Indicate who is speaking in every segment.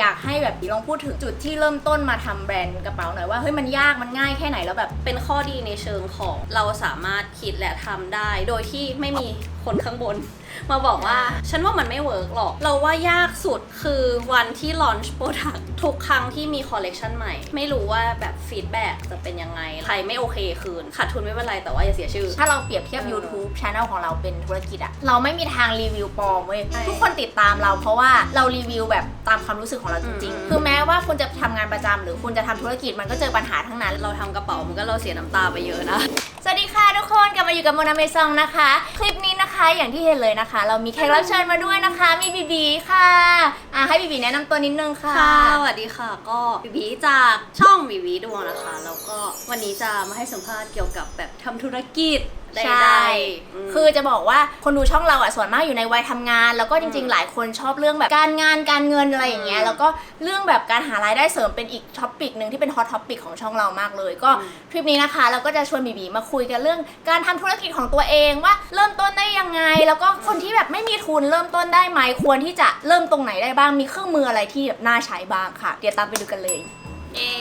Speaker 1: อยากให้แบบลองพูดถึงจุดที่เริ่มต้นมาทำแบรนด์กระเป๋าหน่อยว่าเฮ้ยมันยากมันง่ายแค่ไหนแล้วแบบ
Speaker 2: เป็นข้อดีในเชิงของเราสามารถคิดและทำได้ โดยที่ไม่มีคนข้างบน มาบอกว่า ฉันว่ามันไม่เวิร์กหรอก เราว่ายากสุดคือวันที่ลอนช์โปรดักทุกครั้งที่มีคอลเลกชันใหม่ ไม่รู้ว่าแบบฟีดแบ็กจะเป็นยังไง ใครไม่โอเคคืนขาดทุนไม่เป็นไรแต่ว่าอย่าเสียชื่อ
Speaker 1: ถ้าเราเปรียบเทียบ
Speaker 2: เออ
Speaker 1: YouTube Channel ของเราเป็นธุรกิจอะเราไม่มีทางรีวิวปลอมเว้ย
Speaker 2: ใช่
Speaker 1: ทุกคนติดตามเราเพราะว่าเรารีวิวแบบตามความรู้สึกของเราจริง
Speaker 2: อืม
Speaker 1: ๆคือแม้ว่าคุณจะทำงานประจำหรือคุณจะทำธุรกิจมันก็เจอปัญหาทั้งนั้น
Speaker 2: เราทำกระเป๋ามันก็เราเสียน้ำตาไปเยอะนะ
Speaker 1: สวัสดีค่ะทุกคนกลับมาอยู่กับโมนาเมซองนะคะ คลิปนี้นะคะอย่างที่เห็นเลยนะคะ เรามีแขกรับเชิญมาด้วยนะคะ มีบีบีค่ะอะให้บีบีแนะนำตัวนิดนึงค่ะ
Speaker 2: ค่ะสวัสดีค่ะ ก็บีบีจากช่องบีบีดวงนะคะ แล้วก็วันนี้จะมาให้สัมภาษณ์เกี่ยวกับแบบทำธุรกิจ ใด
Speaker 1: ใช่
Speaker 2: ๆม
Speaker 1: คือจะบอกว่าคนดูช่องเราอะส่วนมากอยู่ในวัยทำงาน แล้วก็จริง
Speaker 2: อืม
Speaker 1: ๆหลายคนชอบเรื่องแบบการงานการเงินอะไรอย่างเงี้ย
Speaker 2: อืม
Speaker 1: แล้วก็เรื่องแบบการหารายได้เสริมเป็นอีกท็อปิกหนึ่งที่เป็นฮอตท็อปิกของช่องเรามากเลย ก็
Speaker 2: อืม
Speaker 1: คลิปนี้นะคะ เราก็จะชวนบีบีมาคุยกันเรื่อง การทำธุรกิจของตัวเองว่าเริ่มต้นได้ยังไง แล้วก็คนที่แบบไม่มีทุนเริ่มต้นได้ไหมควรที่จะเริ่มตรงไหนได้บ้างมีเครื่องมืออะไรที่แบบน่าใช้บ้างค่ะ เดี๋ยวตามไปดูกันเลย
Speaker 2: เย่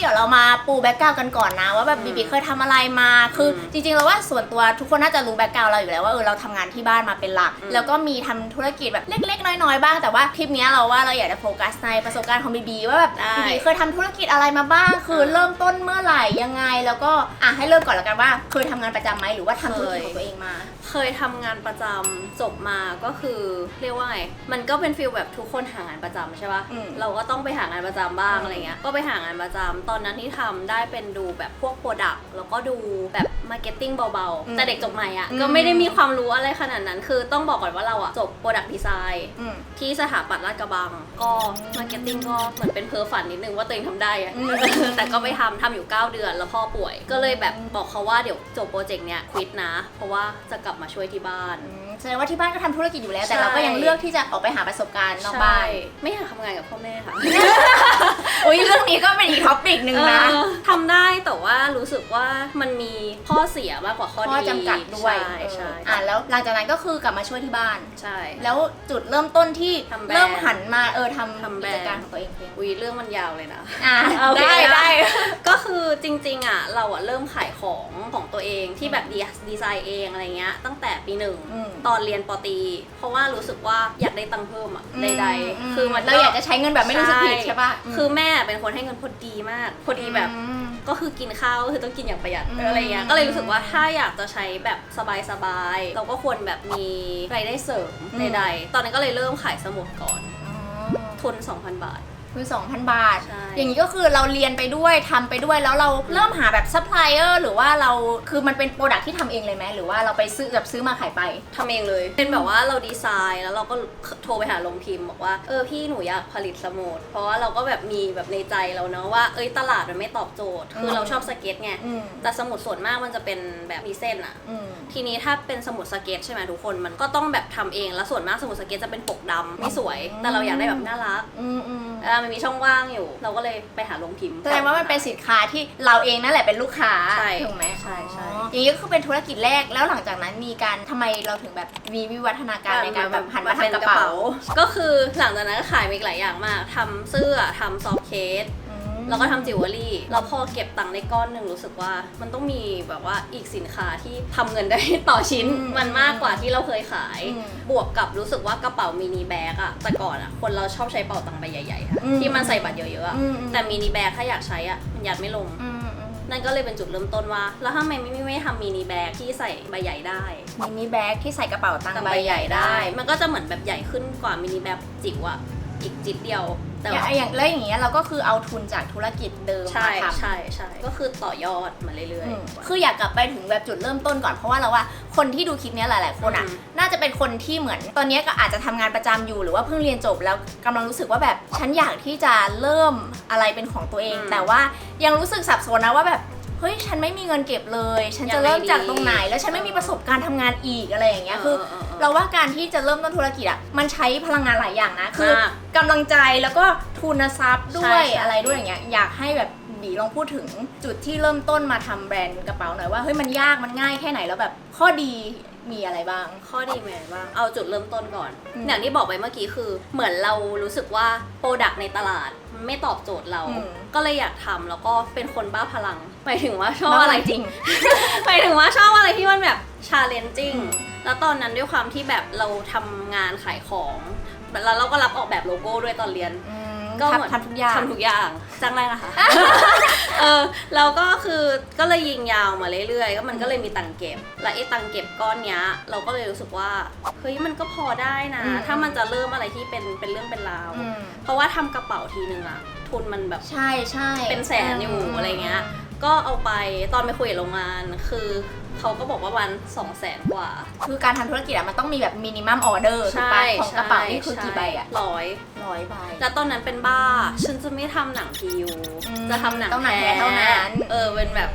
Speaker 1: เดี๋ยวเรามาปูแบ็กกราวกันก่อนนะ ว่าแบบบีบีเคยทำอะไรมา คืออจริงๆเราว่าส่วนตัวทุกคนน่าจะรู้แบ็กกราวเราอยู่แล้วว่าเออเราทำงานที่บ้านมาเป็นหลัก แล้วก็มีทำธุรกิจแบบเล็ก ๆ น้อยๆบ้างแต่ว่าคลิปเนี้ยเราว่าเราอยากจะโฟกัสในประสบการณ์ของบีบีว่าแบบบีบีเคยทำธุรกิจอะไรมาบ้าง คือเริ่มต้นเมื่อไหร่ยังไง แล้วก็อะให้เริ่มก่อนแล้วกันว่าเคยทำงานประจำไหมหรือว่าทำธุรกิจของตัวเองมา
Speaker 2: เคยทำงานประจำจบมาก็คือเรียกว่าไงมันก็เป็นฟิลแบบทุกคนหางานประจำใช่ปะ
Speaker 1: อืม
Speaker 2: เราก็ต้องไปหางานประจำบ้าง
Speaker 1: อืม
Speaker 2: อะไรเงี้ยก็ไปหางานประจำตอนนั้นที่ทำได้เป็นดูแบบพวกโปรดักต์แล้วก็ดูแบบมาร์เก็ตติ้งเบา
Speaker 1: อืม
Speaker 2: ๆแต่เด็กจบใหม่อะ
Speaker 1: อืม
Speaker 2: ก็ไม่ได้มีความรู้อะไรขนาดนั้น คือต้องบอกก่อนว่าเราอะจบโปรดักต์ดีไซน์
Speaker 1: อืม
Speaker 2: ที่สถาปัตย์ลาดกระบัง ก็มาร์เก็ตติ้งก็เหมือนเป็นเพ้อฝันนิดนึงว่าตัวเองทำได้อะ
Speaker 1: อืม
Speaker 2: แต่ก็ไปทำทำอยู่ 9 เดือนแล้วพ่อป่วย ก็เลยแบบบอกเขาว่าเดี๋ยวจบโปรเจกต์เนี้ยควิดนะ เพราะว่าจะกลับมาช่วยที่บ้าน
Speaker 1: แสดงว่าที่บ้านก็ทำธุรกิจอยู่แล้ว แต่
Speaker 2: ใช่
Speaker 1: เราก็ยังเลือกที่จะออกไปหาประสบการณ์นอกบ้าน
Speaker 2: ใช่ไม่อยากทำงานกับพ่อแม่ค่ะ
Speaker 1: อุ้ยเรื่องนี้ก็เป็นอีกท็อปิกหนึ่งนะ
Speaker 2: เออทำได้แต่ว่ารู้สึกว่ามันมีข้อเสียมากกว่าข้อ
Speaker 1: ข้อ
Speaker 2: ดี
Speaker 1: จำกัดด้วย
Speaker 2: ใช่ใช่
Speaker 1: เอออะแล้วหลังจากนั้นก็คือกลับมาช่วยที่บ้าน
Speaker 2: ใช่
Speaker 1: แล้วจุดเริ่มต้นที่
Speaker 2: ทำแบรนด์
Speaker 1: เริ่มหันมาเออทำ
Speaker 2: ทำแบร
Speaker 1: กิ
Speaker 2: นด์
Speaker 1: จการของตัวเองเอง
Speaker 2: อุ้ยเรื่องมันยาวเลยนะ
Speaker 1: อะ
Speaker 2: โอเค
Speaker 1: ได้
Speaker 2: นะ
Speaker 1: ได้
Speaker 2: ก็คือจริงๆอะเราอะเริ่มขายของของตัวเองที่แบบดีดีไซน์เองอะไรเงี้ยตั้งแต่ปีหนึ่ง
Speaker 1: อืม
Speaker 2: ตอนเรียนปอตรีเพราะว่ารู้สึกว่าอยากได้ตังค์เพิ่มอะใดๆ คือมัน
Speaker 1: เราอยากจะใช้เงินแบบไม่รู้สึกผิดใช่ปะ
Speaker 2: คือแม่เป็นคนให้เงินพอดีมาก พอดีแบบ
Speaker 1: อืม
Speaker 2: ก็คือกินข้าวก็คือต้องกินอย่างประหยัด
Speaker 1: อืม
Speaker 2: อะไรเงี้ย ก็เลยรู้สึกว่าถ้าอยากจะใช้แบบสบายๆ เราก็ควรแบบมีรายได้เสริมใดๆ ตอนนั้นก็เลยเริ่มขายสมุดก่อน
Speaker 1: อ๋อ
Speaker 2: ทุน2,000 บาท
Speaker 1: คือ2,000 บาท
Speaker 2: ใช่
Speaker 1: อย่างนี้ก็คือเราเรียนไปด้วยทำไปด้วยแล้วเราเริ่มหาแบบซัพพลายเออร์หรือว่าเราคือมันเป็นโปรดักที่ทำเองเลยไหมหรือว่าเราไปซื้อแบบซื้อมาขายไป
Speaker 2: ทำเองเลย เป็นแบบว่าเราดีไซน์แล้วเราก็โทรไปหาโรงพิมพ์บอกว่า เออพี่หนูอยากผลิตสมุด เพราะว่าเราก็แบบมีแบบในใจเราเนาะว่า เอ้ยตลาดมันไม่ตอบโจทย์ คือ
Speaker 1: ม
Speaker 2: เราชอบสเก็ตไง
Speaker 1: อืม
Speaker 2: แต่สมุดส่วนมากมันจะเป็นแบบมีเส้นอะ
Speaker 1: อืม
Speaker 2: ทีนี้ถ้าเป็นสมุดสเก็ตใช่ไหมทุกคน มันก็ต้องแบบทำเอง แล้วส่วนมากสมุดสเก็ตจะเป็นปกดำไม่สวย
Speaker 1: อืม
Speaker 2: แต่เราอยากได้แบบน่ารัก
Speaker 1: อืมอืม
Speaker 2: เออมันมีช่องว่างอยู่ เราก็เลยไปหาโรงพิมพ์
Speaker 1: แสดงว่ามันเป็นสินค้าที่เราเองนั่นแหละเป็นลูกค้า
Speaker 2: ใช่
Speaker 1: ถูกไหม
Speaker 2: ใช่ใช่
Speaker 1: อ๋ออย่างนี้ก็คือเป็นธุรกิจแรกแล้วหลังจากนั้นมีการทำไมเราถึงแบบมีวิวัฒนาการในการแบบหันมาทำกระเป๋า
Speaker 2: ก็คือหลังจากนั้นก็ขายมีอีกหลายอย่างมากทำเสื้อทำซอฟต์เคส
Speaker 1: อืม
Speaker 2: แล้วก็ทำจิวเวลรี่แล้วพอเก็บตังค์ได้ก้อนหนึ่งรู้สึกว่ามันต้องมีแบบว่าอีกสินค้าที่ทำเงินได้ต่อชิ้น
Speaker 1: อืม
Speaker 2: มันมากกว่าที่เราเคยขาย
Speaker 1: อืม
Speaker 2: บวกกับรู้สึกว่ากระเป๋ามินิแบ็กอะแต่ก่อนอะคนเราชอบใช้เป๋าตังค์ใบใหญ่ๆค่ะ
Speaker 1: อืม
Speaker 2: ที่มันใส่บัตรเยอะๆอะ
Speaker 1: อืม
Speaker 2: แต่มินิแบ็กถ้าอยากใช้อะมันยัดไม่ลง
Speaker 1: อืมอืม
Speaker 2: นั่นก็เลยเป็นจุดเริ่มต้นว่า แล้วทำไมไม่ไม่ไม่ทำมินิแบ็กที่ใส่ใบใหญ่ได้
Speaker 1: มินิแบ็กที่ใส่กระเป๋าตังค์
Speaker 2: กับ
Speaker 1: ใบ
Speaker 2: ใบ
Speaker 1: ให
Speaker 2: ให
Speaker 1: ญ่
Speaker 2: ญ่
Speaker 1: ได้
Speaker 2: ได้ มันก็จะเหมือนแบบใหญ่ขึ้นกว่ามินิแบ็กจิ๋วอะอีกจิตเดียว แต่
Speaker 1: อย่าง
Speaker 2: ว่า
Speaker 1: อย่างแล้วอย่างเงี้ยเราก็คือเอาทุนจากธุรกิจเดิม
Speaker 2: ใช่
Speaker 1: มาทำ
Speaker 2: ใช่ใช่ก็คือต่อยอดมาเรื่อย
Speaker 1: อืมคืออยากกลับไปถึงแบบจุดเริ่มต้นก่อนเพราะว่าเราว่าคนที่ดูคลิปเนี้ยหลาย ๆ คนอะ
Speaker 2: อืม
Speaker 1: น่าจะเป็นคนที่เหมือนตอนเนี้ยก็อาจจะทำงานประจำอยู่หรือว่าเพิ่งเรียนจบแล้วกำลังรู้สึกว่าแบบฉันอยากที่จะเริ่มอะไรเป็นของตัวเอง
Speaker 2: อืม
Speaker 1: แต่ว่ายังรู้สึกสับสนนะว่าแบบเฮ้ยฉันไม่มีเงินเก็บเลย ฉันจะ
Speaker 2: ยังไง
Speaker 1: เริ่มจาก
Speaker 2: ดี
Speaker 1: ตรงไหน แล้วฉันไม่มีประสบการณ์ทำงานอีกอะไรอย่างเงี้ย
Speaker 2: เออ
Speaker 1: คือ
Speaker 2: เออเออ
Speaker 1: เราว่าการที่จะเริ่มต้นธุรกิจอะมันใช้พลังงานหลายอย่างนะ คือ
Speaker 2: มาก
Speaker 1: กำลังใจแล้วก็ทุนทรัพย์ด้วย
Speaker 2: ใช่ใช่
Speaker 1: อะไรด้วยอย่างเงี้ยอยากให้แบบบีลองพูดถึงจุดที่เริ่มต้นมาทำแบรนด์กระเป๋าหน่อยว่าเฮ้ยมันยากมันง่ายแค่ไหนแล้วแบบข้อดีมีอะไรบ้าง
Speaker 2: ข้อดีมีอะไรบ้างเอาจุดเริ่มต้นก่อน
Speaker 1: อืม
Speaker 2: อย่างที่บอกไปเมื่อกี้คือ เหมือนเรารู้สึกว่าโปรดักในตลาดมันไม่ตอบโจทย์เรา
Speaker 1: อืม
Speaker 2: ก็เลยอยากทำแล้วก็เป็นคนบ้าพลังหมายถึงว่าชอบอะไร
Speaker 1: จริง
Speaker 2: หมายถึงว่าชอบอะไรที่มันแบบ ชาเลนจิ้ง
Speaker 1: อืม
Speaker 2: แล้วตอนนั้นด้วยความที่แบบเราทำงานขายของแล้วเราก็รับออกแบบโลโก้ด้วยตอนเรียน
Speaker 1: อืม
Speaker 2: ก็เหมือน
Speaker 1: ทำทำทุกอย่าง
Speaker 2: ทำทุกอย่างจ้างได้นะคะ เออแล้วก็คือก็เลยยิงยาวมาเรื่อยๆ ก็มันก็เลยมีตังค์เก็บ และไอ้ตังค์เก็บก้อนเนี้ย เราก็เลยรู้สึกว่าเฮ้ยมันก็พอได้นะ
Speaker 1: อืม
Speaker 2: ถ้ามันจะเริ่มอะไรที่เป็นเป็นเรื่องเป็นราว
Speaker 1: อืม
Speaker 2: เพราะว่าทำกระเป๋าทีนึงอะทุนมันแบบ
Speaker 1: ใช่ใช่
Speaker 2: เป็นแสนอยู่อะไรเงี้ย ก็เอาไปตอนไปคุยกับโรงงาน คือ เขาก็บอกว่าวันสองแสนกว่า
Speaker 1: คือการทำธุรกิจอะมันต้องมีแบบมินิมัมออเดอร์ถูกปะของกระเป๋านี่คือกี่ใบอะ
Speaker 2: ร้อย
Speaker 1: ร้อยใบ
Speaker 2: แล้วตอนนั้นเป็นบ้า ฉันจะไม่ทำหนังพียู
Speaker 1: อืม
Speaker 2: จะทำหนัง
Speaker 1: ต้องหนังแท้เท่านั้น
Speaker 2: เออเป็นแบบ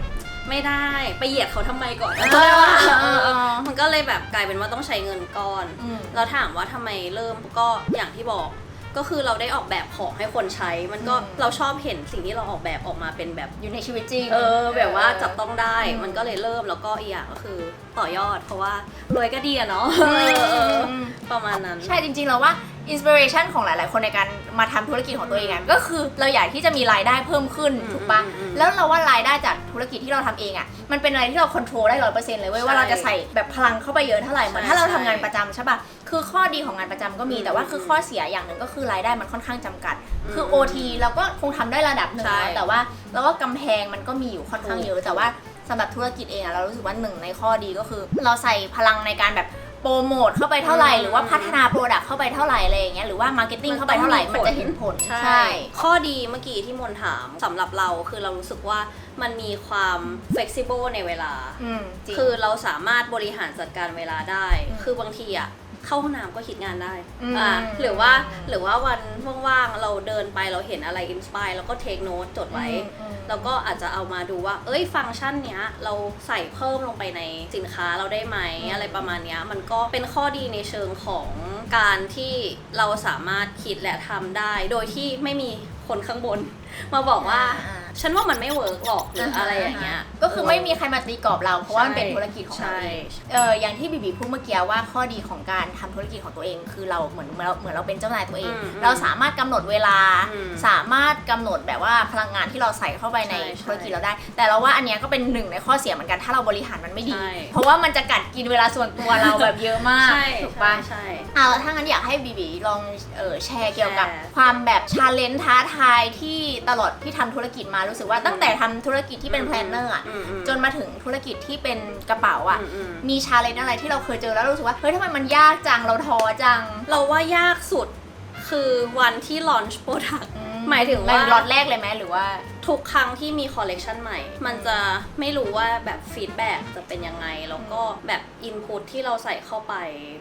Speaker 2: ไม่ได้ไปเหยียดเขาทำไมก่อน
Speaker 1: เออเออเออเออ
Speaker 2: มันก็เลยแบบกลายเป็นว่าต้องใช้เงินก้อน
Speaker 1: อืม
Speaker 2: เราถามว่าทำไมเริ่มก็อย่างที่บอก ก็คือเราได้ออกแบบของให้คนใช้ มันก็
Speaker 1: อืม
Speaker 2: เราชอบเห็นสิ่งที่เราออกแบบออกมาเป็นแบบ
Speaker 1: อยู่ในชีวิตจริง
Speaker 2: เออ แบบว่าจับต้องได้
Speaker 1: อืม
Speaker 2: มันก็เลยเริ่มแล้วก็อีกอย่างก็คือ ต่อยอด เพราะว่ารวยก็ดีอะเนาะ
Speaker 1: อืม
Speaker 2: เออ
Speaker 1: อืม
Speaker 2: ประมาณนั้น
Speaker 1: ใช่จริงๆแล้วว่าอินสปิเรชันของหลาย ๆ คนในการมาทำธุรกิจของตัวเองอะก็คือเราอยากที่จะมีรายได้เพิ่มขึ้น
Speaker 2: อืม
Speaker 1: ถูกปะ
Speaker 2: อืมอืม
Speaker 1: แล้วเราว่ารายได้จากธุรกิจที่เราทำเองอะมันเป็นอะไรที่เราควบคุมได้ร้อยเปอร์เซ็นต์เลยเว้ย
Speaker 2: ใช่
Speaker 1: ว่าเราจะใส่แบบพลังเข้าไปเยอะเท่าไหร่เหมือน
Speaker 2: ใช่
Speaker 1: ถ้าเราทำ
Speaker 2: ใช่
Speaker 1: งานประจำใช่ปะคือข้อดีของงานประจำก็มี
Speaker 2: อืม
Speaker 1: แต่ว่าคือ
Speaker 2: อืม
Speaker 1: ข้อเสียอย่างหนึ่งก็คือรายได้มันค่อนข้างจำกัด
Speaker 2: อืม
Speaker 1: คือ OT เราก็คงทำได้ระดับหนึ่ง
Speaker 2: ใช่
Speaker 1: เนอะแต่ว่าแล้วก็กำแพงมันก็มีอยู่ค่อนข้างเยอะ
Speaker 2: ถูก
Speaker 1: แต่ว่า สำหรับธุรกิจเองอะเรารู้สึกว่าหนึ่งในข้อดีก็คือ เราใส่พลังในการแบบโปรโมทเข้าไปเท่าไหร่
Speaker 2: อืม
Speaker 1: หรือว่าพัฒนาโปรดักต์เข้าไปเท่าไหร่อะไรอย่างเงี้ยหรือว่ามาร์เก็ตติ้งเข้าไปเท่าไหร่มันจะเห็นผล
Speaker 2: ใช่ ข้อดีเมื่อกี้ที่มนถามสำหรับเราคือเรารู้สึกว่ามันมีความ flexible ในเวลา
Speaker 1: อืมจริง
Speaker 2: คือเราสามารถบริหารจัดการเวลาได้
Speaker 1: อืม
Speaker 2: คือบางทีอะเข้าห้องน้ำก็คิดงานได้
Speaker 1: อืม
Speaker 2: อ่าหรือว่าหรือว่าวันว่างๆเราเดินไปเราเห็นอะไรอินสปายแล้วก็เทคโน้ตจดไว้
Speaker 1: อืม
Speaker 2: แล้วก็อาจจะเอามาดูว่า เอ้ยฟังก์ชันเนี้ยเราใส่เพิ่มลงไปในสินค้าเราได้ไหม
Speaker 1: อืม
Speaker 2: อะไรประมาณเนี้ยมันก็เป็นข้อดีในเชิงของการที่เราสามารถคิดและทำได้ โดยที่ไม่มีคนข้างบน มาบอกว่า
Speaker 1: อ่า
Speaker 2: ฉันว่ามันไม่เวิร์กหรอกหรืออะไรอย่างเงี้ย
Speaker 1: ก็คือไม่มีใครมาตีกรอบเรา เพราะว่ามันเป็น
Speaker 2: ใช่
Speaker 1: ธุรกิจของเรา
Speaker 2: ใช่
Speaker 1: เองเอออย่างที่บีบีพูดเมื่อกี้ว่าข้อดีของการทำธุรกิจของตัวเอง คือเราเหมือนเหมือนเราเหมือนเราเป็นเจ้านายตัวเอง
Speaker 2: อืม
Speaker 1: เราสามารถกำหนดเวลา
Speaker 2: อืม
Speaker 1: สามารถกำหนดแบบว่าพลังงานที่เราใส่เข้าไปใน
Speaker 2: ใช่ใช่
Speaker 1: ธุรกิจเราได้ แต่เราว่าอันเนี้ยก็เป็นหนึ่งในข้อเสียเหมือนกันถ้าเราบริหารมันไม่ดี
Speaker 2: ใช่
Speaker 1: เพราะว่ามันจะกัดกินเวลาส่วนตัวเราแบบเยอะมาก
Speaker 2: ใช่
Speaker 1: ถูกปะ
Speaker 2: ใช่
Speaker 1: อ่าแล้วถ้างั้นอยากให้บีบีลองเออแชร์เกี่ยวกับ
Speaker 2: แชร์
Speaker 1: ความแบบชาเลนจ์ท้าทายที่ตลอดที่ทำธุรกิจมารู้สึกว่าตั้งแต่ทำธุรกิจที่เป็นแพลนเนอร์อะ
Speaker 2: อืมอืม
Speaker 1: จนมาถึงธุรกิจที่เป็นกระเป๋าอะ
Speaker 2: อืมอืม
Speaker 1: มีชาเลนจ์อะไรที่เราเคยเจอแล้วรู้สึกว่าเฮ้ยทำไมมันยากจังเราท้อจัง
Speaker 2: เราว่ายากสุดคือวันที่ launch product หมายถึงว่า
Speaker 1: ในล็อตแรกเลยไหมหรือว่า
Speaker 2: ทุกครั้งที่มีคอลเลกชันใหม่ มันจะไม่รู้ว่าแบบฟีดแบ็กจะเป็นยังไง แล้วก็แบบอินพุตที่เราใส่เข้าไป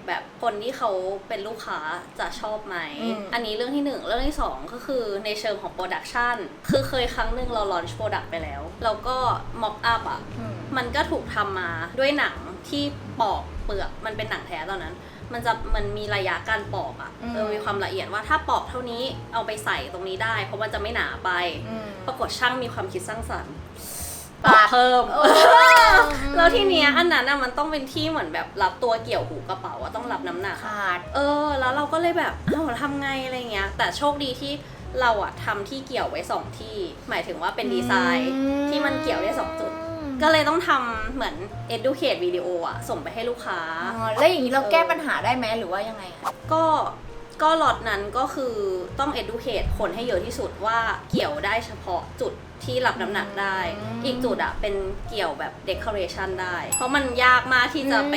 Speaker 2: แบบคนที่เขาเป็นลูกค้าจะชอบไหม
Speaker 1: อืม
Speaker 2: อันนี้เรื่องที่หนึ่งเรื่องที่สองก็คือในเชิงของโปรดักชันคือเคยครั้งหนึ่งเราลอนช์โปรดักต์ไปแล้ว แล้วก็ม็อกอัพอะ
Speaker 1: อืม
Speaker 2: มันก็ถูกทำมาด้วยหนังที่ปอกเปลือกมันเป็นหนังแท้ตอนนั้น มันจะมันมีระยะการปอกอะ
Speaker 1: อืม
Speaker 2: เออมีความละเอียดว่าถ้าปอกเท่านี้เอาไปใส่ตรงนี้ได้ เพราะมันจะไม่หนาไป
Speaker 1: อืม
Speaker 2: ปรากฏช่างมีความคิดสร้างสรรค์ป
Speaker 1: ป
Speaker 2: อ
Speaker 1: อก
Speaker 2: กเพิ่ม
Speaker 1: เออ
Speaker 2: แล้วทีเนี้ยอันนั้นอะมันต้องเป็นที่เหมือนแบบรับตัวเกี่ยวหูกระเป๋าอะต้องรับน้ำหนักอะ
Speaker 1: ขาด
Speaker 2: เออแล้วเราก็เลยแบบเอ้าทำไงอะไรเงี้ย แต่โชคดีที่เราอะทำที่เกี่ยวไว้สองที่ หมายถึงว่าเป็นดีไซน์ที่มันเกี่ยวได้สองจุด ก็เลยต้องทำเหมือน educate วิดีโออะส่งไปให้ลูกค้า
Speaker 1: อ๋อแล้วอย่างนี้เราแก้ปัญหาได้ไหมหรือว่ายังไงอะ
Speaker 2: ก็ก็ล็อตนั้นก็คือต้อง educate คนให้เยอะที่สุดว่าเกี่ยวได้เฉพาะจุดที่รับน้ำหนักได้ อีกจุดอะเป็นเกี่ยวแบบ decoration ได้ เพราะมันยากมากที่จะไป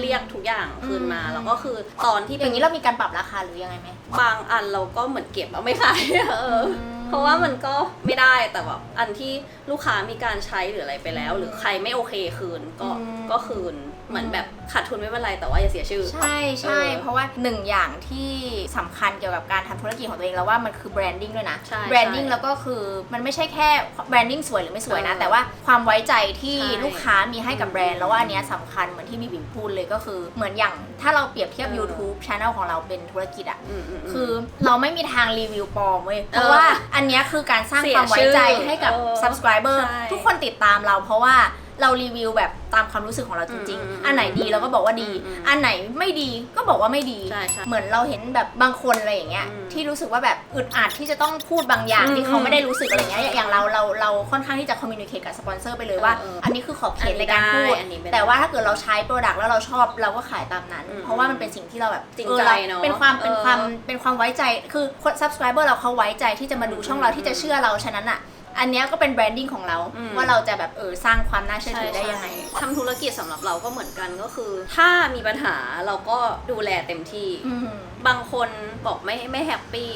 Speaker 2: เรียกทุกอย่างคืนมา แล้วก็คือตอนที่
Speaker 1: อ
Speaker 2: เป็
Speaker 1: ย่านงนี้เรามีการปรับราคาหรือยังไงไหม
Speaker 2: บางอันเราก็เหมือนเก็บแล้วไม่ขายเอออ
Speaker 1: ม
Speaker 2: เพ ราะว่ามันก็ไม่ได้แต่แบบอันที่ลูกค้ามีการใช้หรืออะไรไปแล้ว หรือใครไม่โอเคคืนก็
Speaker 1: อืม
Speaker 2: ก็คืน เหมือนแบบขาดทุนไม่เป็นไรแต่ว่าอย่าเสียชื่อ
Speaker 1: ใช่ใช่
Speaker 2: เออ
Speaker 1: เพราะว่าหนึ่งอย่างที่สำคัญเกี่ยวกับการทำธุรกิจของตัวเองแล้วว่ามันคือแบรนดิ้งด้วยนะ
Speaker 2: ใช่
Speaker 1: แบรนดิ้ง
Speaker 2: ใช่
Speaker 1: แล้วก็คือมันไม่ใช่แค่แบรนดิ้งสวยหรือไม่สวยนะ
Speaker 2: เออ
Speaker 1: แต่ว่าความไว้ใจที่
Speaker 2: ใช่
Speaker 1: ลูกค้ามีให้กับแบรนด์แล้วว่าอันเนี้ยสำคัญเหมือนที่บีบิมพูดเลยก็คือ เหมือนอย่างถ้าเราเปรียบเทียบ
Speaker 2: เออ
Speaker 1: YouTube Channel ของเราเป็นธุรกิจอะ
Speaker 2: มมม
Speaker 1: คือเราไม่มีทางรีวิวปลอมเว้ยเพ
Speaker 2: เอ
Speaker 1: ราะ
Speaker 2: อ
Speaker 1: ว่าอันนเนี้ยคือการสร้าง
Speaker 2: เสีย
Speaker 1: ความไว้ใจ
Speaker 2: ชื่อ
Speaker 1: ให้กับ
Speaker 2: เออ
Speaker 1: subscriber
Speaker 2: ใช่
Speaker 1: ทุกคนติดตามเราเพราะว่า เรารีวิวแบบตามความรู้สึกของเราจริง
Speaker 2: อืม
Speaker 1: ๆอันไหนดีเราก็บอกว่าดี
Speaker 2: อืม
Speaker 1: อันไหนไม่ดีก็บอกว่าไม่ดี
Speaker 2: ใช่ใช่
Speaker 1: เหมือนเราเห็นแบบบางคนอะไรอย่างเงี้ย
Speaker 2: อืม
Speaker 1: ที่รู้สึกว่าแบบอึดอัดที่จะต้องพูดบางอย่าง
Speaker 2: อืม
Speaker 1: ที่เขาไม่ได้รู้สึกอะไรเงี้ย อย่างเราเราเราค่อนข้างที่จะ communicate กับสปอนเซอร์ไปเลยว่า
Speaker 2: เออเอออั
Speaker 1: อันนี้คือขอบเข
Speaker 2: อั
Speaker 1: ต
Speaker 2: นนี้
Speaker 1: ในการพูด
Speaker 2: ได้อันนี้ไม่ได้
Speaker 1: แต่ว่าถ้าเกิดเราใช้โปรดักต์แล้วเราชอบเราก็ขายตามนั้น
Speaker 2: อืม
Speaker 1: เพราะว่ามันเป็นสิ่งที่เราแบบ
Speaker 2: จริง
Speaker 1: ออ
Speaker 2: ใจ
Speaker 1: เรา
Speaker 2: เนอะ
Speaker 1: เป็นความเป็น
Speaker 2: เออ
Speaker 1: ความเป็นความไว้ใจ คือคน subscriber เราเขาไว้ใจที่จะมาดูช่องเรา
Speaker 2: อืม
Speaker 1: ที่จะเชื่อเราฉะนั้นอะ อันเนี้ยก็เป็นแบรนดิ้งของเรา
Speaker 2: อืม
Speaker 1: ว่าเราจะแบบเออสร้างความน่าเชื่อถือได้ยังไง
Speaker 2: ทำธุรกิจสำหรับเราก็เหมือนกันก็คือ ถ้ามีปัญหาเราก็ดูแลเต็มที่
Speaker 1: อืม
Speaker 2: บางคนบอกไม่ไม่แฮปปี้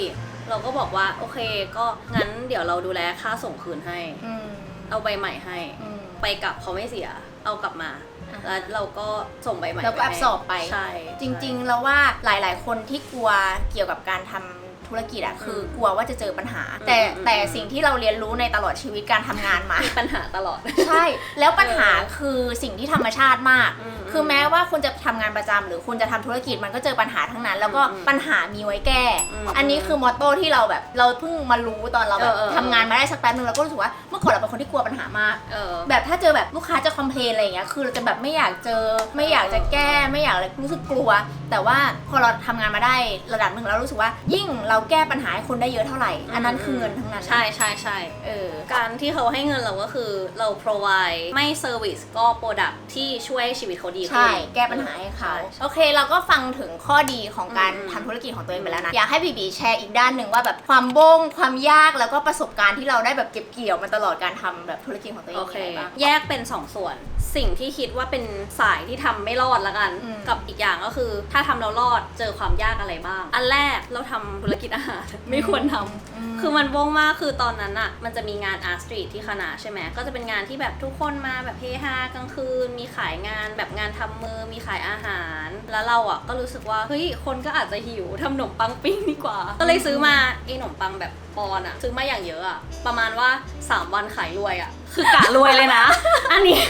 Speaker 2: เราก็บอกว่าโอเคก็งั้นเดี๋ยวเราดูแลค่าส่งคืนให้
Speaker 1: อืม
Speaker 2: เอาใบใหม่ให้
Speaker 1: อืม
Speaker 2: ไปกลับเขาไม่เสีย เอากลับมา
Speaker 1: อะ
Speaker 2: แล้วเราก็ส่งใบใหม่
Speaker 1: แล้วก็
Speaker 2: ไป
Speaker 1: แอบ
Speaker 2: ให้
Speaker 1: สอบไป
Speaker 2: ใช่
Speaker 1: จริงๆ แล้วว่าหลายๆ คนที่กลัวเกี่ยวกับการทำ ธุรกิจอะคือกลัวว่าจะเจอปัญหา แต่
Speaker 2: อืม
Speaker 1: แต่สิ่งที่เราเรียนรู้ในตลอดชีวิตการทำงานมา
Speaker 2: มีปัญหาตลอด
Speaker 1: ใช่ แล้วปัญหา
Speaker 2: เออ
Speaker 1: คือสิ่งที่ธรรมชาติมาก
Speaker 2: อืม
Speaker 1: คือแม้ว่าคุณจะทำงานประจำหรือคุณจะทำธุรกิจมันก็เจอปัญหาทั้งนั้น แล้วก็
Speaker 2: อืม
Speaker 1: ปัญหามีไว้แก้
Speaker 2: อืม
Speaker 1: อันนี้คือมอตโต้ที่เราแบบเราเพิ่งมารู้ตอนเราแบบ
Speaker 2: เออเออ
Speaker 1: ทำงานมาได้สักแป๊บนึงเราก็รู้สึกว่าเมื่อก่อนเราเป็นคนที่กลัวปัญหามาก
Speaker 2: เออ
Speaker 1: แบบถ้าเจอแบบลูกค้าจะคอมเพลนอะไรอย่างเงี้ยคือเราจะแบบไม่อยากเจอไม่อยากจะแก้ไม่อยากอะไรรู้สึกกลัว แต่ว่าพอเราทำงานมาได้ระดับหนึ่งแล้วรู้สึกว่ายิ่งเราแก้ปัญหาให้คนได้เยอะเท่าไหร่ อันนั้นคือเงินทั้งนั้น
Speaker 2: ใช่ใช่ใช่
Speaker 1: เออ
Speaker 2: การที่เขาให้เงินเราก็คือเรา provide ไม่ service ก็ product ที่ช่วยให้ชีวิตเขาดีขึ้น
Speaker 1: ใช่ แก้ปัญหาให้เขา
Speaker 2: ใช่
Speaker 1: โอเค เราก็ฟังถึงข้อดีของการ
Speaker 2: อืม
Speaker 1: ทำธุรกิจของตัวเองไปแล้วนะ อยากให้บีบีแชร์อีกด้านหนึ่งว่าแบบความโบ้งความยากแล้วก็ประสบการณ์ที่เราได้แบบเก็บเกี่ยวมาตลอดการทำแบบธุรกิจของตัวเอง
Speaker 2: โอเค
Speaker 1: มีอะไรบ้าง
Speaker 2: แยกเป็น 2 ส่วนสิ่งที่คิดว่าเป็นสายที่ทำไม่รอดละกัน
Speaker 1: อืม
Speaker 2: กับอีกอย่างก็คือ ถ้าทำแล้วรอดเจอความยากอะไรบ้าง อันแรกเราทำธุรกิจอาหารไม่ควรทำคือมันวงมากคือตอนนั้นอะมันจะมีงานอาร์ตสตรีทที่คณะใช่ไหมก็จะเป็นงานที่แบบทุกคนมาแบบเฮฮากลางคืน มีขายงานแบบงานทำมือ มีขายอาหาร แล้วเราอะก็รู้สึกว่าเฮ้ยคนก็อาจจะหิวทำขนมปังปิ้งดีกว่า ก็เลยซื้อมาไอ้ขนมปังแบบปอนอะซื้อมาอย่างเยอะอะประมาณว่า 3 วันขายรวยอะคือกะรวยเลยนะ อันนี้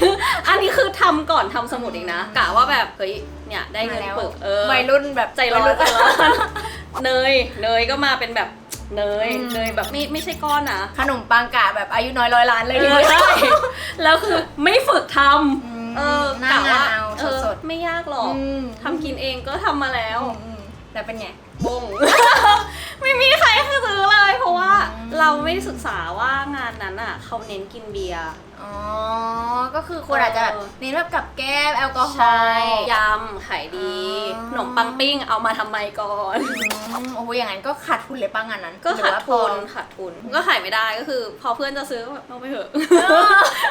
Speaker 2: อันนี้คือทำก่อนทำสมุดเองนะกะว่าแบบเฮ้ยเนี่ยได้เงิน
Speaker 1: มาแล้ว
Speaker 2: ปึกเออ
Speaker 1: วัยรุ่นแบบ
Speaker 2: ใจร้อน
Speaker 1: วัย
Speaker 2: ใจร้อน เนยเนยก็มาเป็นแบบเนย
Speaker 1: อืม
Speaker 2: เนยแบบไม่ไม่ใช่ก้อนนะ
Speaker 1: ขนมปังกะแบบอายุน้อยร้อยล้านเลย
Speaker 2: เออใช่แล้วคือไม่ฝึกท
Speaker 1: มำ
Speaker 2: เออ
Speaker 1: หน้างานเอา
Speaker 2: เออ
Speaker 1: สด
Speaker 2: ไม่ยากหรอก
Speaker 1: อืม
Speaker 2: ทำกินเองก็ทำมาแล้ว
Speaker 1: อืมแล้วเป็นไง
Speaker 2: บง ไม่มีใครซื้อเลย เพราะว่า
Speaker 1: อืม
Speaker 2: เราไม่ได้ศึกษาว่างานนั้นอะ เขาเน้นกินเบียร์
Speaker 1: อ๋อ ก็คือคนอาจจะแบบ
Speaker 2: เออ
Speaker 1: เน้นแบบกับแก้มแอลกอฮอ
Speaker 2: ใช่
Speaker 1: ล์
Speaker 2: ยำขายดี
Speaker 1: อ๋อ
Speaker 2: ขนมปังปิ้งเอามาทำไมก่อน
Speaker 1: อืมโอ้โหอย่างนั้นก็ขาดทุนเลยป้างานนั้น
Speaker 2: ก็
Speaker 1: หรือ
Speaker 2: ขาด
Speaker 1: ว่าพ
Speaker 2: ทุ
Speaker 1: อน
Speaker 2: ขาดทุนก็ขายไม่ได้ก็คือ พอเพื่อนจะซื้อก็แบบเอาไปเถอะ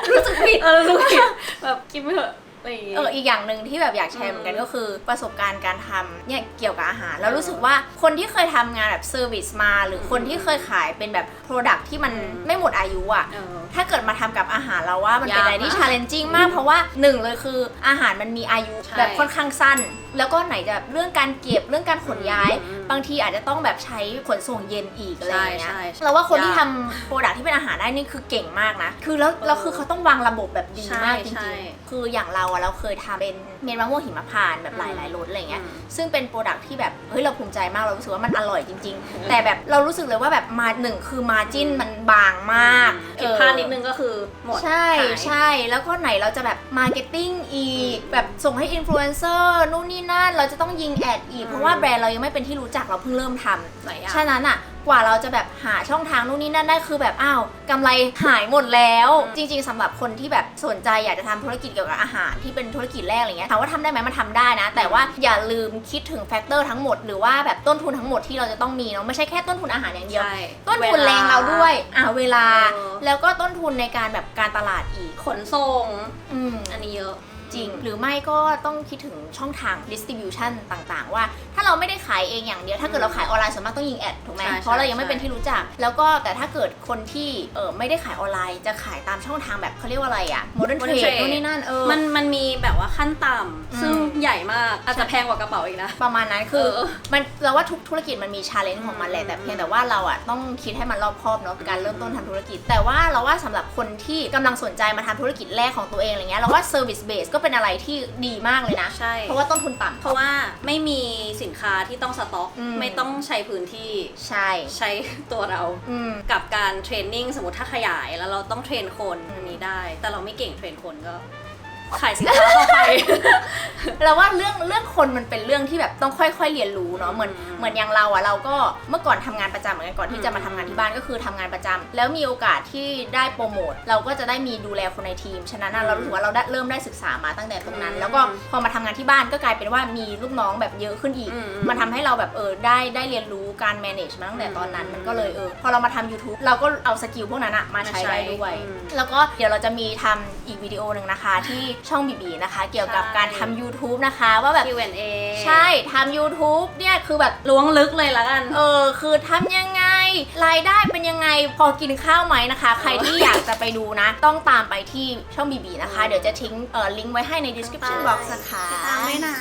Speaker 1: รู้สึกผิด
Speaker 2: เออรู้สึกผิดแบบกินไปเถอะ อะไรอย่างงี้
Speaker 1: เอออีกอย่างหนึ่งที่แบบอยากแชร์เหมือนกันก็คือประสบการณ์การทำเนี่ยเกี่ยวกับอาหาร แล้วรู้สึกว่าคนที่เคยทำงานแบบเซอร์วิสมา หรือคนที่เคยขายเป็นแบบโปรดักที่มัน
Speaker 2: อืม
Speaker 1: ไม่หมดอายุอะ
Speaker 2: เออ
Speaker 1: ถ้าเกิดมาทำกับอาหารเราว่ามันเป็น
Speaker 2: ยาก
Speaker 1: อะไรที่
Speaker 2: มาก
Speaker 1: ชาเลนจิ้งมากเพราะว่าหนึ่งเลยคืออาหารมันมีอายุ
Speaker 2: ใช่
Speaker 1: แบบค่อนข้างสั้น แล้วก็ไหนจะเรื่องการเก็บเรื่องการขนย้าย
Speaker 2: อืม
Speaker 1: บางทีอาจจะต้องแบบใช้ขนส่งเย็นอีกอะไรอย่างเงี้ย
Speaker 2: ใช่ใช่
Speaker 1: เราว่าคนที่
Speaker 2: ยาก
Speaker 1: ทำโปรดักที่เป็นอาหารได้นี่คือเก่งมากนะ คือแล้วแล้วคือเขาต้องวางระบบแบบดี
Speaker 2: ใช่
Speaker 1: มากจ
Speaker 2: ใช่
Speaker 1: ริงๆ คืออย่างเราอะเราเคยทำเป็นเมนมะม่วงหิมพานต์แบบหลายๆรสอะไรเงี้ย
Speaker 2: อืม
Speaker 1: ซึ่งเป็นโปรดักที่แบบเฮ้ยเราภูมิใจมากเรารู้สึกว่ามันอร่อยจริง ๆ แต่แบบเรารู้สึกเลยว่าแบบมาหนึ่งคือมาจิ้นมันบางมาก
Speaker 2: ผิดพลาดนิดนึงก็คือหมด
Speaker 1: ใช่
Speaker 2: ขาย
Speaker 1: ใช่แล้วก็ไหนเราจะแบบมาร์เก็ตติ้งอีก แบบส่งให้อินฟลูเอนเซอร์นู่นนี่นั่นเราจะต้องยิงแอดอีก เพราะว่าแบรนด์เรายังไม่เป็นที่รู้จักเราเพิ่งเริ่มทำ
Speaker 2: หลายอย่าง
Speaker 1: ฉะนั้นอะกว่าเราจะแบบหาช่องทางนู่นนี่นั่นได้คือแบบอ้าวกำไรหายหมดแล้ว
Speaker 2: อืม
Speaker 1: จริง ๆสำหรับคนที่แบบสนใจอยากจะทำธุรกิจเกี่ยวกับอาหารที่เป็นธุรกิจแรกอะไรเงี้ยถามว่าทำได้ไหมมันทำได้นะ แต่ว่าอย่าลืมคิดถึงแฟกเตอร์ทั้งหมดหรือว่าแบบต้นทุนทั้งหมดที่เราจะต้องมีเนาะไม่ใช่แค่ต้นทุนอาหารอย่างเดียว
Speaker 2: ใช่
Speaker 1: ต้นทุนแรงเราด้วยอ่าเวลา
Speaker 2: เออ
Speaker 1: แล้วก็ต้นทุนในการแบบการตลาดอีก
Speaker 2: ขนส่ง
Speaker 1: อืม
Speaker 2: อันนี้เยอะ
Speaker 1: จริง หรือไม่ก็ต้องคิดถึงช่องทาง distribution ต่างๆ ว่าถ้าเราไม่ได้ขายเองอย่างเดียว ถ้าเกิดเราขายออนไลน์ส่วนมากต้องยิงแอดถูกไหม
Speaker 2: ใช่
Speaker 1: เพราะเรายังไม่
Speaker 2: ใช่
Speaker 1: เป็นที่รู้จัก แล้วก็แต่ถ้าเกิดคนที่เออไม่ได้ขายออนไลน์จะขายตามช่องทางแบบเขาเรียกว่าอะไรอะ modern
Speaker 2: Modern
Speaker 1: trade
Speaker 2: trade
Speaker 1: นู่นนี่นั่นเออ
Speaker 2: มันมันมีแบบว่าขั้นต่ำซึ่งใหญ่มากอาจจะแพงกว่ากระเป๋าอีกนะ
Speaker 1: ประมาณนั้นคือ
Speaker 2: เออ
Speaker 1: มันเราว่าทุกธุรกิจมันมีชาเลนจ์ของมันแหละแต่เพียงแต่ว่าเราอะต้องคิดให้มันรอบคอบเนาะการเริ่มต้นทำธุรกิจ แต่ว่าเราว่าสำหรับคนที่กำลังสนใจมาทำธุรกิจแรกของตัวเองอะไรเงี้ยเราว่า service base ก็เป็นอะไรที่ดีมากเลยนะ
Speaker 2: ใช่
Speaker 1: เพราะว่าต้นทุนต่ำ
Speaker 2: เพราะว่าไม่มีสินค้าที่ต้องสต็อก
Speaker 1: อืม
Speaker 2: ไม่ต้องใช้พื้นที่
Speaker 1: ใช่
Speaker 2: ใช้ตัวเรา
Speaker 1: อืม
Speaker 2: กับการเทรนนิ่งสมมติถ้าขยายแล้วเราต้องเทรนคนอันนี้ได้ แต่เราไม่เก่งเทรนคนก็ ขายสินค้าต่อไป
Speaker 1: เราว่าเรื่องเรื่องคนมันเป็นเรื่องที่แบบต้องค่อย ๆ เรียนรู้เนาะเหมือน
Speaker 2: อืม
Speaker 1: เหมือนอย่างเราอะเราก็เมื่อก่อนทำงานประจำเหมือนกันก่อนที่จะมาทำงานที่บ้านก็คือทำงานประจำแล้วมีโอกาสที่ได้โปรโมทเราก็จะได้มีดูแลคนในทีมฉะนั้นอะเรารู้สึกว่าเราได้เริ่มได้ศึกษามาตั้งแต่ตรงนั้น
Speaker 2: อืม
Speaker 1: แล้วก็พอมาทำงานที่บ้านก็กลายเป็นว่ามีลูกน้องแบบเยอะขึ้นอีก
Speaker 2: อืม
Speaker 1: มันทำให้เราแบบเออได้ได้เรียนรู้การ manage มาตั้งแต่ตอนนั้น
Speaker 2: อืม
Speaker 1: มันก็เลยเออพอเรามาทำ YouTube เราก็เอาสกิลพวกนั้นอะมาใช้
Speaker 2: มาใช้
Speaker 1: ได้ด้วย
Speaker 2: อืม
Speaker 1: แล้วก็เดี๋ยวเราจะมีทำอีกวิดีโอหนึ่งนะคะที่ช่องบีบีนะคะ เกี่ยวกับ
Speaker 2: ใช่
Speaker 1: การทำ YouTube นะคะ ว่าแบบ
Speaker 2: Q&A
Speaker 1: ใช่ทำ YouTube เนี่ยคือแบบ
Speaker 2: ล้วงลึกเลยละกัน
Speaker 1: เออคือทำยังไง รายได้เป็นยังไงพอกินข้าวไหมนะคะ ใครที่อยากจะไปดูนะ ต้องตามไปที่ช่องบีบีนะคะ เดี๋ยวจะทิ้งเอ่อลิงก์ไว้ให้ใน description box นะคะ
Speaker 2: ตามไม่นะ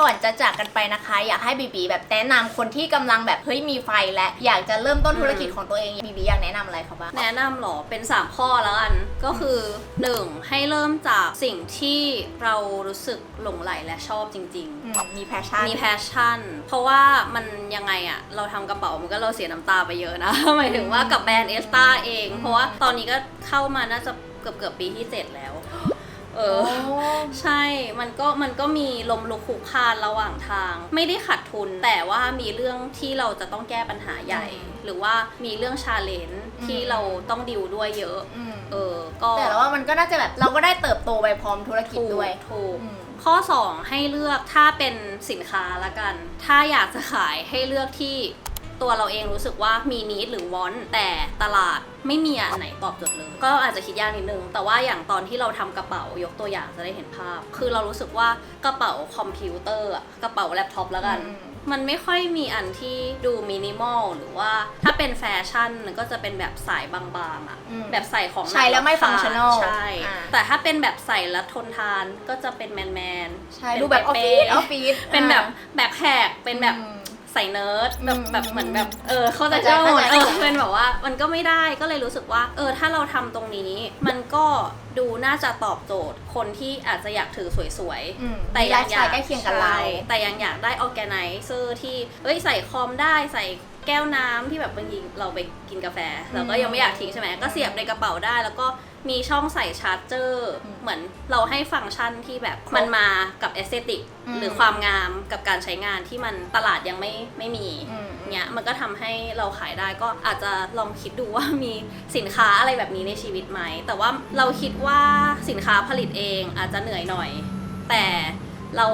Speaker 1: ก่อนจะจากกันไปนะคะ อยากให้บีบีแบบแนะนำคนที่กำลังแบบเฮ้ยมีไฟและอยากจะเริ่มต้นธุรกิจของตัวเองบีบีอยากแนะนำอะไรเขาบ้าง
Speaker 2: แนะนำเหรอเป็น 3 ข้อแล้วกัน ก็คือ 1. ให้เริ่มจากสิ่งที่เรารู้สึกหลงไหลและชอบจริง
Speaker 1: อืมมีแพชชั่น
Speaker 2: ๆมีแพชชั่น เพราะว่ามันยังไงอะเราทำกระเป๋ามันก็เราเสียน้ำตาไปเยอะนะ หมายถึงว่ากับแบรนด์เอสตาเอง เพราะว่าตอนนี้ก็เข้ามาน่าจะเกือบเกือบๆปีที่ 7 แล้ว เอ
Speaker 1: โอ้
Speaker 2: อใช่ มันก็มันก็มีลมลุกคลุกคลานระหว่างทาง ไม่ได้ขาดทุน แต่ว่ามีเรื่องที่เราจะต้องแก้ปัญหาใหญ่
Speaker 1: อืม
Speaker 2: หรือว่ามีเรื่องชาเลนจ์ที่
Speaker 1: อืม
Speaker 2: เราต้องดิวด้วยเยอะ
Speaker 1: อืม
Speaker 2: เออ ก็
Speaker 1: แต่เราว่ามันก็น่าจะแบบเราก็ได้เติบโตไปพร้อมธุรกิจ
Speaker 2: ถูก
Speaker 1: ด้วย
Speaker 2: ถูก
Speaker 1: อืม
Speaker 2: ข้อ 2 ให้เลือกถ้าเป็นสินค้าละกัน ถ้าอยากจะขายให้เลือกที่ ตัวเราเองรู้สึกว่ามีนิดหรือวอนแต่ตลาดไม่มีอันไหนตอบโจทย์เลย ก็อาจจะคิดยากนิดนึง แต่ว่าอย่างตอนที่เราทำกระเป๋ายกตัวอย่างจะได้เห็นภาพ คือเรารู้สึกว่ากระเป๋าคอมพิวเตอร์อะกระเป๋าแล็ปท็อปแล้วกัน
Speaker 1: อืม
Speaker 2: มันไม่ค่อยมีอันที่ดูมินิมอลหรือว่าถ้าเป็นแฟชั่นมันก็จะเป็นแบบสายบางๆอะ
Speaker 1: อืม
Speaker 2: แบบใส่ของหนัก
Speaker 1: ใช้แล้วไม่
Speaker 2: ราคา
Speaker 1: functional
Speaker 2: ใช่
Speaker 1: อ่า
Speaker 2: แต่ถ้าเป็นแบบใส่แล้วทนทานก็จะเป็นแมนแมนๆ
Speaker 1: ใช่
Speaker 2: เป็น
Speaker 1: ดูแบบออฟฟิศ
Speaker 2: เป๊ะๆ
Speaker 1: ออฟฟิศ
Speaker 2: เป็นแบบแบ็คแพคเป็นแบบ
Speaker 1: อืม
Speaker 2: ใส่เนิร์ดแบบ
Speaker 1: อืม
Speaker 2: แบบเหมือนแบบเออเขาใจะ
Speaker 1: เข้าใจ
Speaker 2: เจ้าหมด
Speaker 1: เข้าใจ
Speaker 2: เออเป็นแบบว่ามันก็ไม่ได้ก็เลยรู้สึกว่า เออ ถ้าเราทำตรงนี้ มันก็ดูน่าจะตอบโจทย์คนที่อาจจะอยากถือสวย
Speaker 1: อืม
Speaker 2: ๆแต่
Speaker 1: มีไล
Speaker 2: ยัง
Speaker 1: ฟ์ส
Speaker 2: อ
Speaker 1: ไต
Speaker 2: ยาก
Speaker 1: ล์ใกล้เคียงกับเรา
Speaker 2: ใช่แต่ยังอยากได้ออแกไนเซอร์ที่เอ้ยใส่คอมได้ใส่แก้วน้ำที่แบบบางทีเราไปกินกาแฟเราก็ยังไม่อยากทิ้งใช่ไหมก็เสียบในกระเป๋าได้แล้วก็ มีช่องใส่ชาร์จเจอร์
Speaker 1: อืม
Speaker 2: เหมือนเราให้ฟังก์ชันที่แบบมันมากับเอสเตติก
Speaker 1: อืม
Speaker 2: หรือความงามกับการใช้งานที่มันตลาดยังไม่ไม่มี
Speaker 1: อืม
Speaker 2: เนี้ยมันก็ทำให้เราขายได้ก็อาจจะลองคิดดูว่ามีสินค้าอะไรแบบนี้ในชีวิตไหม แต่ว่าเราคิดว่าสินค้าผลิตเองอาจจะเหนื่อยหน่อย แต่เรา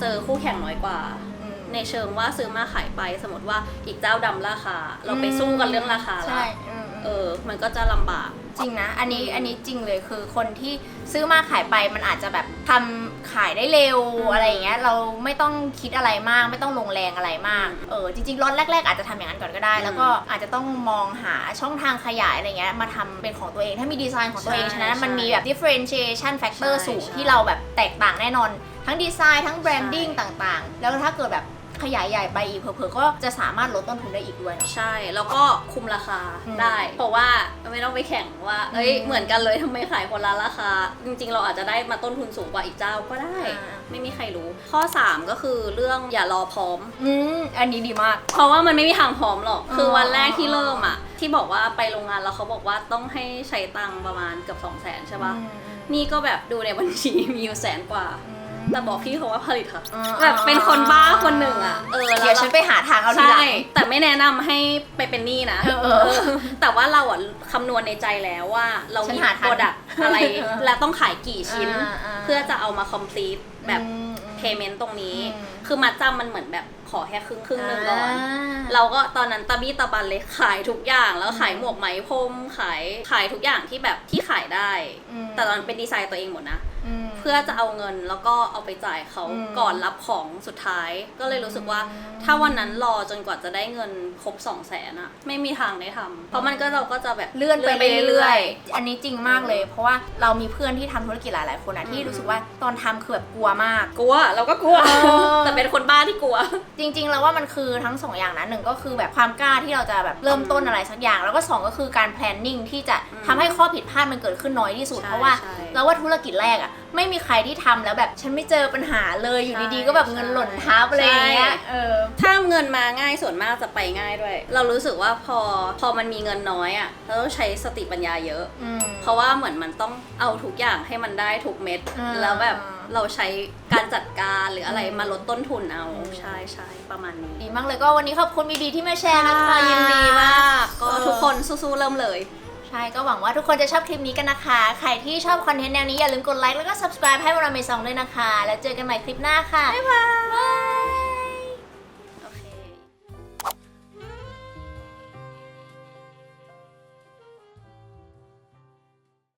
Speaker 2: เจอคู่แข่งน้อยกว่า
Speaker 1: อืม
Speaker 2: ในเชิงว่าซื้อมาขายไปสมมติว่าอีกเจ้าดำราคา เราไปสู้กันเรื่องราคา
Speaker 1: ใช่
Speaker 2: ละ
Speaker 1: อืม
Speaker 2: เออ มันก็จะลำบาก
Speaker 1: จริงนะ อันนี้อันนี้จริงเลยคือคนที่ซื้อมาขายไปมันอาจจะแบบทำขายได้เร็ว
Speaker 2: อืม
Speaker 1: อะไรอย่างเงี้ยเราไม่ต้องคิดอะไรมาก ไม่ต้องลงแรงอะไรมากเออจริงๆร้อนแรก ๆ อาจจะทำอย่างนั้นก่อนก็ได้
Speaker 2: อืม
Speaker 1: แล้วก็อาจจะต้องมองหาช่องทางขยายอะไรเงี้ยมาทำเป็นของตัวเองถ้ามีดีไซน์ของตัวเอง
Speaker 2: ใช่
Speaker 1: ฉะนั้นมัน
Speaker 2: ใช่
Speaker 1: มีแบบ differentiation factor
Speaker 2: ใช่
Speaker 1: สูง
Speaker 2: ใช่
Speaker 1: ที่เราแบบแตกต่างแน่นอน ทั้งดีไซน์ทั้งแบรนดิ้งต่างๆ แล้วถ้าเกิดแบบ ขยายใหญ่ไปอีกเผลอๆก็จะสามารถลดต้นทุนได้อีกด้วยเนาะ
Speaker 2: ใช่ แล้วก็คุมราคา
Speaker 1: อืม
Speaker 2: ได้ เพราะว่าไม่ต้องไปแข่งว่า เอ้ย
Speaker 1: อืม
Speaker 2: เหมือนกันเลยทำไมขายคนละราคา จริง ๆ เราอาจจะได้มาต้นทุนสูงกว่าอีกเจ้าก็ได้
Speaker 1: อ่า
Speaker 2: ไม่มีใครรู้ ข้อ 3 ก็คือเรื่องอย่ารอพร้อม
Speaker 1: อืมอันนี้ดีมาก
Speaker 2: เพราะว่ามันไม่มีทางพร้อมหรอก
Speaker 1: อ๋อ
Speaker 2: คือวันแรกที่เริ่มอะ ที่บอกว่าไปโรงงานแล้วเขาบอกว่าต้องให้ใช้ตังค์ประมาณเกือบ2 0 0แสนใช่ปะ
Speaker 1: อืมอืม
Speaker 2: นี่ก็แบบดูในบัญชีมีอยู่แสนกว่า
Speaker 1: อืม
Speaker 2: แต่บอกพี่เขาว่าผลิตค่ะ
Speaker 1: อ๋อ
Speaker 2: แบบเป็นคนบ้าคนหนึ่งอะเออแล้ว
Speaker 1: เดี๋ยวฉันไปหาทางเอาทีหลั
Speaker 2: ใช่
Speaker 1: ง
Speaker 2: แต่ไม่แนะนำให้ไปเป็นหนี้นะ
Speaker 1: เออเออ
Speaker 2: เออแต่ว่าเราอะคำนวณในใจแล้วว่า เรา
Speaker 1: ฉัน
Speaker 2: มี
Speaker 1: หาทัน
Speaker 2: โปรดักอะไร
Speaker 1: เออ
Speaker 2: และต้องขายกี่ชิ้น
Speaker 1: อ่าอ่า
Speaker 2: เพื่อจะเอามา complete แบบ
Speaker 1: อืม
Speaker 2: payment ตรงนี้
Speaker 1: อืม
Speaker 2: คือมัดจำมันเหมือนแบบขอแค่ครึ่งครึ่งหนึงก่อนาเราก็ตอนนั้นตะบี้ตะบันเลยขายทุกอย่างแล้วขายหมวกไหมพรมขายขายทุกอย่างที่แบบที่ขายได้
Speaker 1: อืม
Speaker 2: แต่ตอนนนเป็นดีไซน์ตัวเองหมดนะ
Speaker 1: อืม
Speaker 2: เพื่อจะเอาเงินแล้วก็เอาไปจ่ายเขา
Speaker 1: อืม
Speaker 2: ก่อนรับของสุดท้าย ก็เลยรู้สึกว่า
Speaker 1: อืม
Speaker 2: ถ้าวันนั้นรอจนกว่าจะได้เงินครบ2 0 0แสนอะไม่มีทางได้ทำเพราะมันก็เราก็จะแบบ
Speaker 1: เลื่อนไปเรื่อย
Speaker 2: ๆ
Speaker 1: ๆอันนี้จริงมากเลย เพราะว่าเรามีเพื่อนที่ทำธุรกิจหลายๆคนอะที่
Speaker 2: อืม
Speaker 1: รู้สึกว่าตอนทำคือแบบกลัวมาก
Speaker 2: กลัวเราก็กลัว
Speaker 1: เออ
Speaker 2: แต่เป็นคนบ้าที่กลัว
Speaker 1: จริงๆ แล้วว่ามันคือทั้งสองอย่างนะหนึ่งก็คือแบบความกล้าที่เราจะแบบเริ่มต้นอะไรสักอย่าง แล้วก็สองก็คือการ planning ที่จะ
Speaker 2: อืม
Speaker 1: ทำให้ข้อผิดพลาดมันเกิดขึ้นน้อยที่สุด
Speaker 2: ใช่
Speaker 1: เพราะว่า
Speaker 2: ใช่
Speaker 1: เราว่าธุรกิจแรกอะ ไม่มีใครที่ทำแล้วแบบฉันไม่เจอปัญหาเลยอยู่
Speaker 2: ใช่
Speaker 1: ดีๆ ก็แบบเงินหล่นทับอะไรอย่างเงี้ย
Speaker 2: ใช่
Speaker 1: เออ
Speaker 2: ถ้าเงินมาง่ายส่วนมากจะไปง่ายด้วย เรารู้สึกว่าพอพอมันมีเงินน้อยอะ่ะเราต้องใช้สติปัญญาเยอะ
Speaker 1: อืม
Speaker 2: เพราะว่าเหมือนมันต้องเอาทุกอย่างให้มันได้ทุกเม็ด
Speaker 1: อ่า
Speaker 2: แล้วแบบเราใช้การจัดการหรืออะไร
Speaker 1: อืม
Speaker 2: มาลดต้นทุนเอา
Speaker 1: อืม
Speaker 2: ใช่ใช่ประมาณนี้
Speaker 1: ดีมากเลยก็วันนี้ขอบคุณบีบีที่มาแชร์นะคะ
Speaker 2: ค่ะยินดีมากก็
Speaker 1: เออ
Speaker 2: ทุกคนสู้ๆเริ่มเลย
Speaker 1: ใช่ก็หวังว่าทุกคนจะชอบคลิปนี้กันนะคะ ใครที่ชอบคอนเทนต์แนวนี้อย่าลืมกดไลค์แล้วก็ subscribe ให้วราเมซองด้วยนะคะ แล้วเจอกันใหม่คลิปหน้าค่ะ บ๊ายบาย